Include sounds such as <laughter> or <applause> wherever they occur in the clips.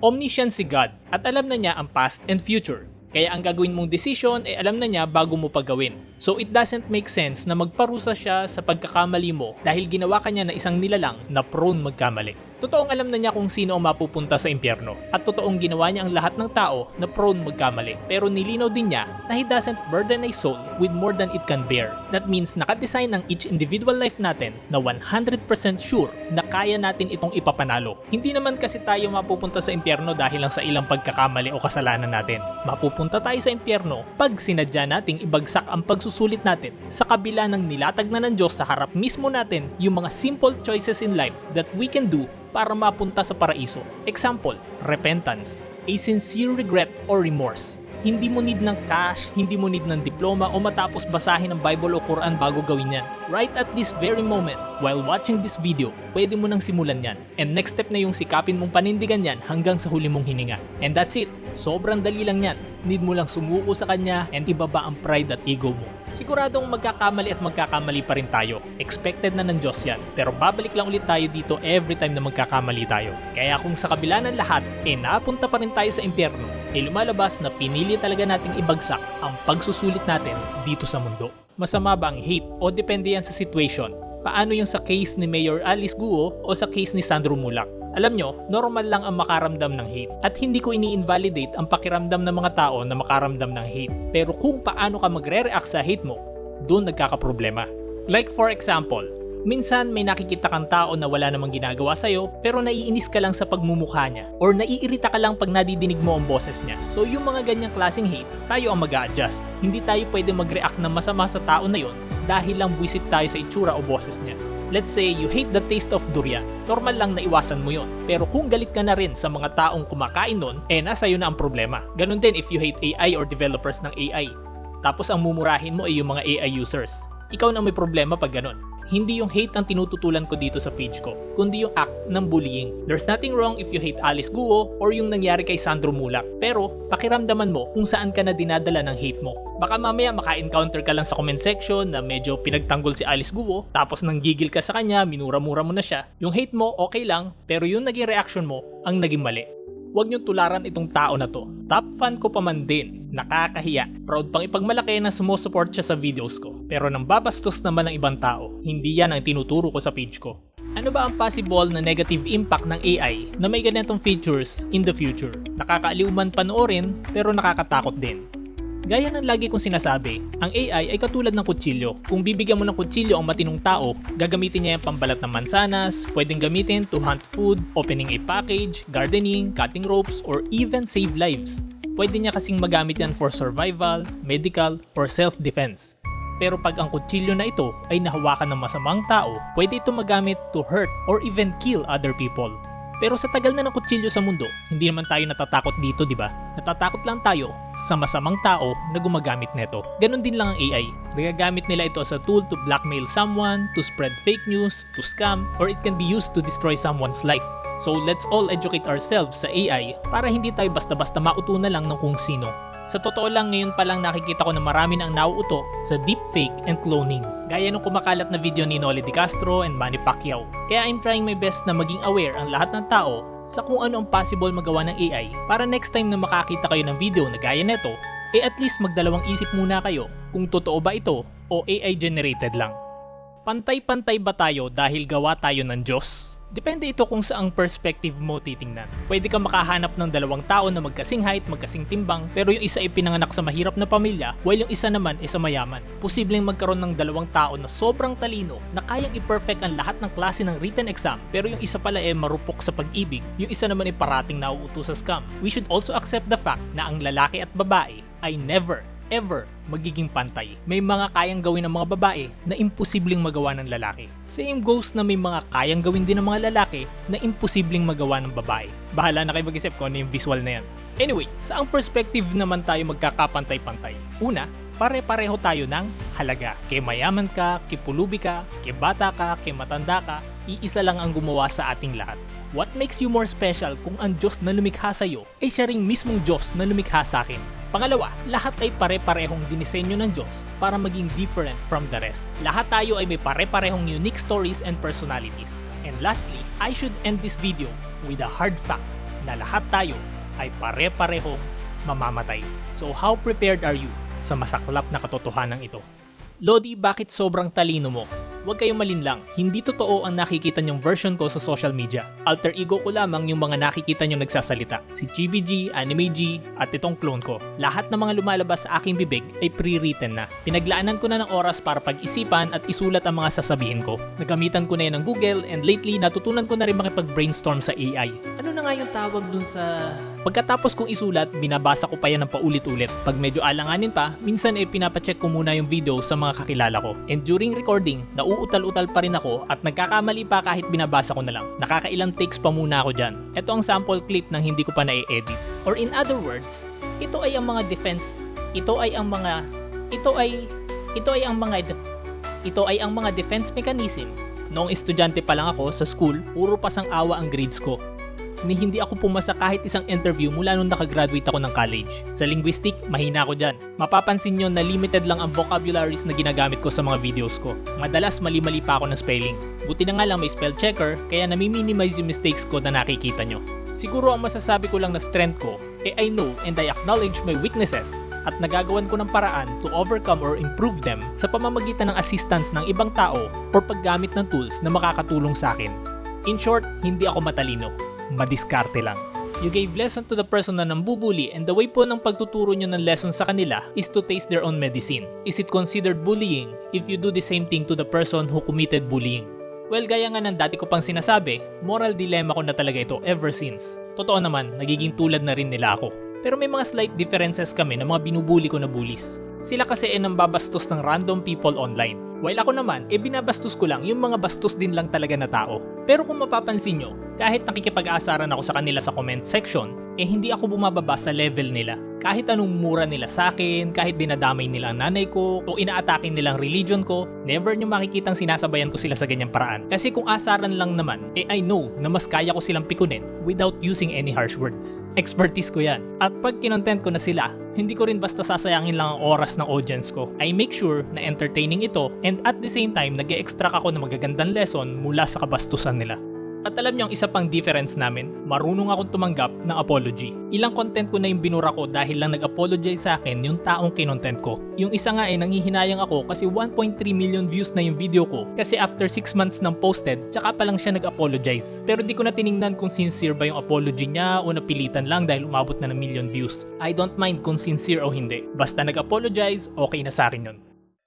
Omniscient si God at alam na niya ang past and future. Kaya ang gagawin mong decision ay alam na niya bago mo pa gawin. So it doesn't make sense na magparusa siya sa pagkakamali mo dahil ginawa ka niya na isang nilalang na prone magkamali. Totoong alam na niya kung sino ang mapupunta sa impyerno at totoong ginawa niya ang lahat ng tao na prone magkamali. Pero nilinaw din niya na he doesn't burden a soul with more than it can bear. That means nakadesign ng each individual life natin na 100% sure na kaya natin itong ipapanalo. Hindi naman kasi tayo mapupunta sa impyerno dahil lang sa ilang pagkakamali o kasalanan natin. Mapupunta tayo sa impyerno pag sinadya nating ibagsak ang pagsusulit natin sa kabila ng nilatag na ng Diyos sa harap mismo natin yung mga simple choices in life that we can do para mapunta sa paraiso. Example, repentance, a sincere regret or remorse. Hindi mo need ng cash, hindi mo need ng diploma o matapos basahin ang Bible o Quran bago gawin yan. Right at this very moment, while watching this video, pwede mo nang simulan yan. And next step na yung sikapin mong panindigan yan hanggang sa huli mong hininga. And that's it. Sobrang dali lang yan. Need mo lang sumuko sa kanya and ibaba ang pride at ego mo. Siguradong magkakamali at magkakamali pa rin tayo. Expected na ng Diyos yan. Pero babalik lang ulit tayo dito every time na magkakamali tayo. Kaya kung sa kabila ng lahat, eh napunta pa rin tayo sa impyerno, eh lumalabas na pinili talaga nating ibagsak ang pagsusulit natin dito sa mundo. Masama ba ang hate o depende yan sa situation? Paano yung sa case ni Mayor Alice Guo o sa case ni Sandro Mulak? Alam nyo, normal lang ang makaramdam ng hate. At hindi ko ini-invalidate ang pakiramdam ng mga tao na makaramdam ng hate. Pero kung paano ka magre-react sa hate mo, doon nagkakaproblema. Like for example, minsan may nakikita kang tao na wala namang ginagawa sa'yo pero naiinis ka lang sa pagmumukha niya or naiirita ka lang pag nadidinig mo ang boses niya. So yung mga ganyang klaseng hate, tayo ang mag adjust Hindi tayo pwede mag-react na masama sa tao na yon dahil lang buwisit tayo sa itsura o boses niya. Let's say you hate the taste of durian. Normal lang na iwasan mo yon. Pero kung galit ka na rin sa mga taong kumakain nun, eh nasa iyo na ang problema. Ganon din if you hate AI or developers ng AI. Tapos ang mumurahin mo ay yung mga AI users. Ikaw na may problema pag ganon hindi yung hate ang tinututulan ko dito sa page ko, kundi yung act ng bullying. There's nothing wrong if you hate Alice Guo or yung nangyari kay Sandro Mulak. Pero, pakiramdaman mo kung saan ka na dinadala ng hate mo. Baka mamaya maka-encounter ka lang sa comment section na medyo pinagtanggol si Alice Guo, tapos nang gigil ka sa kanya, minura-mura mo na siya. Yung hate mo, okay lang, pero yung naging reaction mo, ang naging mali. Huwag niyong tularan itong tao na to. Top fan ko pa man din. Nakakahiya. Proud pang ipagmalaki na sumusupport siya sa videos ko. Pero nang babastos naman ng ibang tao, hindi yan ang tinuturo ko sa page ko. Ano ba ang possible na negative impact ng AI na may ganitong features in the future? Nakakaaliw panoorin pero nakakatakot din. Gaya ng lagi kong sinasabi, ang AI ay katulad ng kutsilyo. Kung bibigyan mo ng kutsilyo ang matinong tao, gagamitin niya yung pambalat ng mansanas, pwedeng gamitin to hunt food, opening a package, gardening, cutting ropes, or even save lives. Pwede niya kasing magamit yan for survival, medical, or self-defense. Pero pag ang kutsilyo na ito ay nahawakan ng masamang tao, pwede ito magamit to hurt or even kill other people. Pero sa tagal na ng kutsilyo sa mundo, hindi naman tayo natatakot dito, di ba? Natatakot lang tayo sa masamang tao na gumagamit nito. Ganon din lang ang AI. Nagagamit nila ito as a tool to blackmail someone, to spread fake news, to scam, or it can be used to destroy someone's life. So let's all educate ourselves sa AI para hindi tayo basta-basta mauto na lang ng kung sino. Sa totoo lang ngayon pa lang nakikita ko na marami nang nauuto sa deepfake and cloning. Gaya nung kumakalat na video ni Noli De Castro and Manny Pacquiao. Kaya I'm trying my best na maging aware ang lahat ng tao sa kung ano ang possible magawa ng AI para next time na makakita kayo ng video na gaya neto, eh at least magdalawang isip muna kayo kung totoo ba ito o AI generated lang. Pantay-pantay ba tayo dahil gawa tayo ng Diyos? Depende ito kung saang perspective mo titingnan. Pwede ka makahanap ng dalawang tao na magkasing height, magkasing timbang, pero yung isa ay pinanganak sa mahirap na pamilya, while yung isa naman ay sa mayaman. Posibleng magkaroon ng dalawang tao na sobrang talino na kayang i-perfect ang lahat ng klase ng written exam, pero yung isa pala ay marupok sa pag-ibig, yung isa naman ay parating nauuto sa scam. We should also accept the fact na ang lalaki at babae ay never ever magiging pantay. May mga kayang gawin ng mga babae na imposibleng magawa ng lalaki. Same goes na may mga kayang gawin din ng mga lalaki na imposibleng magawa ng babae. Bahala na kayo mag-isip ko ano yung visual na yan. Anyway, sa ang perspective naman tayo magkakapantay-pantay? Una, pare-pareho tayo ng halaga. Kay mayaman ka, kay pulubi ka, kay bata ka, kay matanda ka, iisa lang ang gumawa sa ating lahat. What makes you more special kung ang Diyos na lumikha sa iyo ay siya ring mismong Diyos na lumikha sa akin? Pangalawa, lahat ay pare-parehong dinisenyo ng Diyos para maging different from the rest. Lahat tayo ay may pare-parehong unique stories and personalities. And lastly, I should end this video with a hard fact na lahat tayo ay pare-parehong mamamatay. So how prepared are you sa masaklap na katotohanan ito? Lodi, bakit sobrang talino mo? Huwag kayong malinlang, hindi totoo ang nakikita niyong version ko sa social media. Alter ego ko lamang yung mga nakikita niyong nagsasalita. Si GBG, Anime G, at itong clone ko. Lahat ng mga lumalabas sa aking bibig ay pre-written na. Pinaglaanan ko na ng oras para pag-isipan at isulat ang mga sasabihin ko. Nagamitan ko na yan ng Google and lately natutunan ko na rin makipag-brainstorm sa AI. Ano na nga yung tawag dun sa Pagkatapos kong isulat, binabasa ko pa yan ng paulit-ulit. Pag medyo alanganin pa, minsan eh pinapacheck ko muna yung video sa mga kakilala ko. And during recording, nauutal-utal pa rin ako at nagkakamali pa kahit binabasa ko na lang. Nakakailang takes pa muna ako dyan. Ito ang sample clip ng hindi ko pa na-edit. Or in other words, ito ay ang mga defense, ito ay ang mga, ito ay, ito ay ang mga, ito ay ang mga defense mechanism. Noong estudyante pa lang ako sa school, puro pasang awa ang grades ko ni hindi ako pumasa kahit isang interview mula nung nakagraduate ako ng college. Sa linguistic, mahina ako dyan. Mapapansin nyo na limited lang ang vocabularies na ginagamit ko sa mga videos ko. Madalas mali-mali pa ako ng spelling. Buti na nga lang may spell checker, kaya nami-minimize yung mistakes ko na nakikita nyo. Siguro ang masasabi ko lang na strength ko, eh I know and I acknowledge my weaknesses at nagagawan ko ng paraan to overcome or improve them sa pamamagitan ng assistance ng ibang tao or paggamit ng tools na makakatulong sa akin. In short, hindi ako matalino madiskarte lang. You gave lesson to the person na nambubuli and the way po ng pagtuturo nyo ng lesson sa kanila is to taste their own medicine. Is it considered bullying if you do the same thing to the person who committed bullying? Well, gaya nga ng dati ko pang sinasabi, moral dilemma ko na talaga ito ever since. Totoo naman, nagiging tulad na rin nila ako. Pero may mga slight differences kami ng mga binubuli ko na bullies. Sila kasi ay nang babastos ng random people online. While ako naman, e binabastos ko lang yung mga bastos din lang talaga na tao. Pero kung mapapansin nyo, kahit nakikipag-aasaran ako sa kanila sa comment section, eh hindi ako bumababa sa level nila. Kahit anong mura nila sa akin, kahit dinadamay nila ang nanay ko, o inaatake nila ang religion ko, never nyo makikitang sinasabayan ko sila sa ganyang paraan. Kasi kung asaran lang naman, eh I know na mas kaya ko silang pikunin without using any harsh words. <laughs> Expertise ko yan. At pag kinontent ko na sila, hindi ko rin basta sasayangin lang ang oras ng audience ko. I make sure na entertaining ito and at the same time nag extract ako ng magagandang lesson mula sa kabastusan nila. At alam niyo ang isa pang difference namin, marunong akong tumanggap ng apology. Ilang content ko na yung binura ko dahil lang nag-apologize sa akin yung taong kinontent ko. Yung isa nga ay nanghihinayang ako kasi 1.3 million views na yung video ko kasi after 6 months nang posted, tsaka pa lang siya nag-apologize. Pero di ko na tiningnan kung sincere ba yung apology niya o napilitan lang dahil umabot na ng million views. I don't mind kung sincere o hindi. Basta nag-apologize, okay na sa akin yun.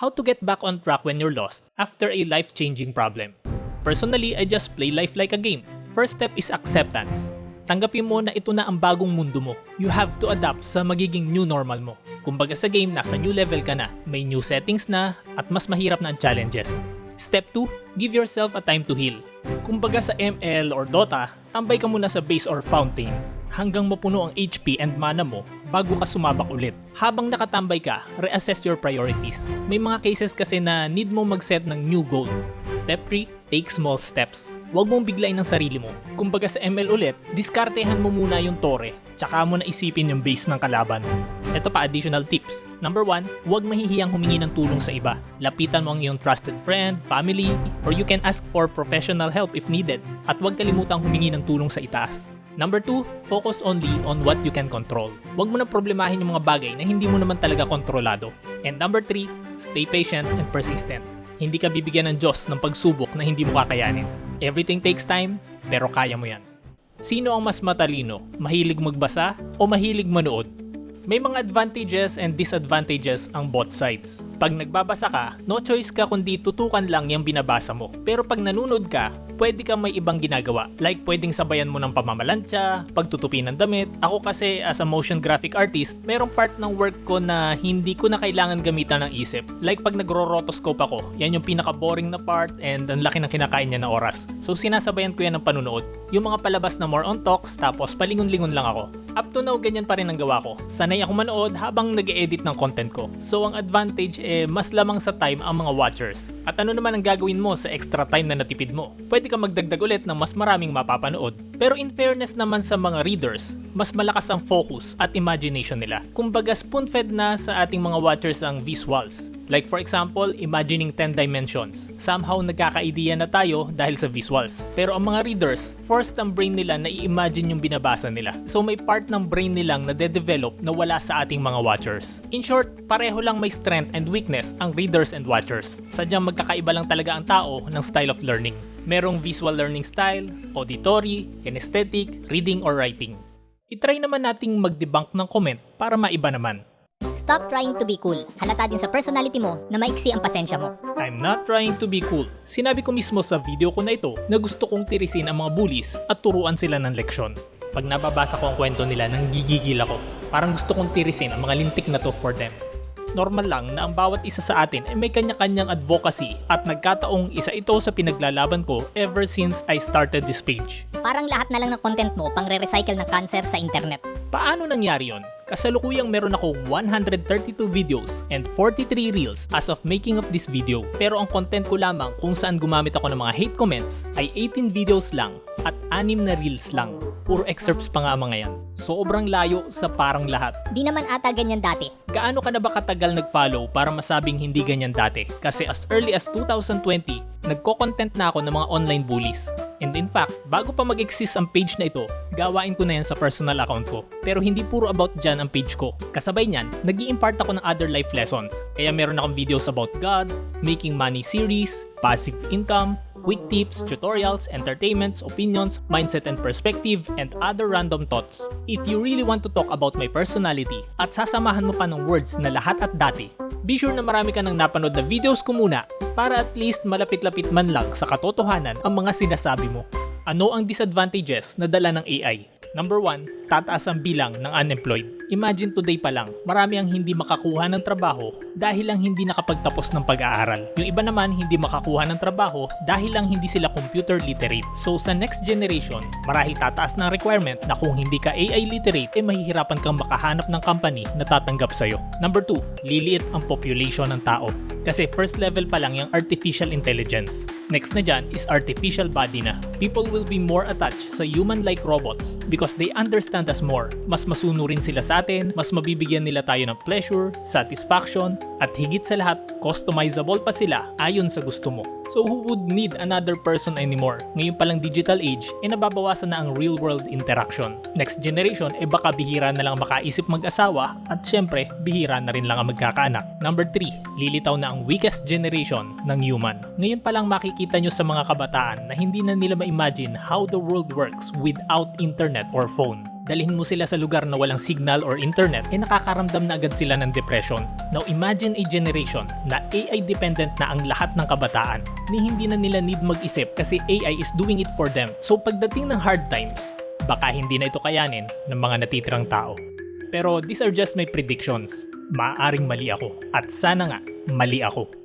How to get back on track when you're lost after a life-changing problem. Personally, I just play life like a game. First step is acceptance. Tanggapin mo na ito na ang bagong mundo mo. You have to adapt sa magiging new normal mo. Kumbaga sa game, nasa new level ka na. May new settings na at mas mahirap na ang challenges. Step 2, give yourself a time to heal. Kumbaga sa ML or Dota, tambay ka muna sa base or fountain hanggang mapuno ang HP and mana mo bago ka sumabak ulit. Habang nakatambay ka, reassess your priorities. May mga cases kasi na need mo mag-set ng new goal. Step 3, take small steps. Huwag mong biglain ang sarili mo. Kumbaga sa ML ulit, diskartehan mo muna yung tore, tsaka mo na isipin yung base ng kalaban. Ito pa additional tips. Number 1, huwag mahihiyang humingi ng tulong sa iba. Lapitan mo ang iyong trusted friend, family, or you can ask for professional help if needed. At huwag kalimutang humingi ng tulong sa itaas. Number 2, focus only on what you can control. Huwag mo na problemahin yung mga bagay na hindi mo naman talaga kontrolado. And number 3, stay patient and persistent. Hindi ka bibigyan ng Diyos ng pagsubok na hindi mo kakayanin. Everything takes time, pero kaya mo yan. Sino ang mas matalino? Mahilig magbasa o mahilig manood? May mga advantages and disadvantages ang both sides. Pag nagbabasa ka, no choice ka kundi tutukan lang yung binabasa mo. Pero pag nanonood ka, pwede kang may ibang ginagawa. Like pwedeng sabayan mo ng pamamalantya, pagtutupi ng damit. Ako kasi as a motion graphic artist, merong part ng work ko na hindi ko na kailangan gamitan ng isip. Like pag nagro-rotoscope ako, yan yung pinaka-boring na part and ang laki ng kinakain niya na oras. So sinasabayan ko yan ng panunood. Yung mga palabas na more on talks, tapos palingon-lingon lang ako. Up to now, ganyan pa rin ang gawa ko. Sanay ako manood habang nag edit ng content ko. So ang advantage eh, mas lamang sa time ang mga watchers. At ano naman ang gagawin mo sa extra time na natipid mo? Pwede ka magdagdag ulit ng mas maraming mapapanood. Pero in fairness naman sa mga readers, mas malakas ang focus at imagination nila. Kumbaga spoon-fed na sa ating mga watchers ang visuals. Like for example, imagining 10 dimensions. Somehow nagkaka-idea na tayo dahil sa visuals. Pero ang mga readers, forced ang brain nila na i-imagine yung binabasa nila. So may part ng brain nilang na de-develop na wala sa ating mga watchers. In short, pareho lang may strength and weakness ang readers and watchers. Sadyang magkakaiba lang talaga ang tao ng style of learning. Merong visual learning style, auditory, kinesthetic, reading or writing. I-try naman nating mag-debunk ng comment para maiba naman. Stop trying to be cool. Halata din sa personality mo na maiksi ang pasensya mo. I'm not trying to be cool. Sinabi ko mismo sa video ko na ito na gusto kong tirisin ang mga bullies at turuan sila ng leksyon. Pag nababasa ko ang kwento nila, nang gigigil ako. Parang gusto kong tirisin ang mga lintik na to for them. Normal lang na ang bawat isa sa atin ay may kanya-kanyang advocacy at nagkataong isa ito sa pinaglalaban ko ever since I started this page. Parang lahat na lang ng content mo pang re-recycle ng cancer sa internet. Paano nangyari yon? Kasalukuyang meron akong 132 videos and 43 reels as of making of this video. Pero ang content ko lamang kung saan gumamit ako ng mga hate comments ay 18 videos lang at 6 na reels lang. Puro excerpts pa nga ang mga yan. Sobrang layo sa parang lahat. Di naman ata ganyan dati. Gaano ka na ba katagal nag-follow para masabing hindi ganyan dati? Kasi as early as 2020, nagko-content na ako ng mga online bullies. And in fact, bago pa mag-exist ang page na ito, gawain ko na yan sa personal account ko. Pero hindi puro about dyan ang page ko. Kasabay niyan, nag impart ako ng other life lessons. Kaya meron akong videos about God, making money series, passive income, quick tips, tutorials, entertainments, opinions, mindset and perspective, and other random thoughts. If you really want to talk about my personality at sasamahan mo pa ng words na lahat at dati, be sure na marami ka nang napanood na videos ko muna para at least malapit-lapit man lang sa katotohanan ang mga sinasabi mo. Ano ang disadvantages na dala ng AI? Number 1, tataas ang bilang ng unemployed. Imagine today pa lang, marami ang hindi makakuha ng trabaho dahil lang hindi nakapagtapos ng pag-aaral. Yung iba naman hindi makakuha ng trabaho dahil lang hindi sila computer literate. So sa next generation, marahil tataas ng requirement na kung hindi ka AI literate, eh mahihirapan kang makahanap ng company na tatanggap sa'yo. Number 2, liliit ang population ng tao. Kasi first level pa lang yung artificial intelligence. Next na dyan is artificial body na. People will be more attached sa human-like robots because they understand us more. Mas masuno rin sila sa atin, mas mabibigyan nila tayo ng pleasure, satisfaction, at higit sa lahat, customizable pa sila ayon sa gusto mo. So who would need another person anymore? Ngayon palang digital age, e nababawasan na ang real world interaction. Next generation, e baka bihira na lang makaisip mag-asawa at syempre, bihira na rin lang ang magkakaanak. Number 3, lilitaw na ang weakest generation ng human. Ngayon palang makikita nyo sa mga kabataan na hindi na nila ma-imagine how the world works without internet or phone dalhin mo sila sa lugar na walang signal or internet, eh nakakaramdam na agad sila ng depression. Now imagine a generation na AI dependent na ang lahat ng kabataan, ni hindi na nila need mag-isip kasi AI is doing it for them. So pagdating ng hard times, baka hindi na ito kayanin ng mga natitirang tao. Pero these are just my predictions. Maaaring mali ako. At sana nga, mali ako.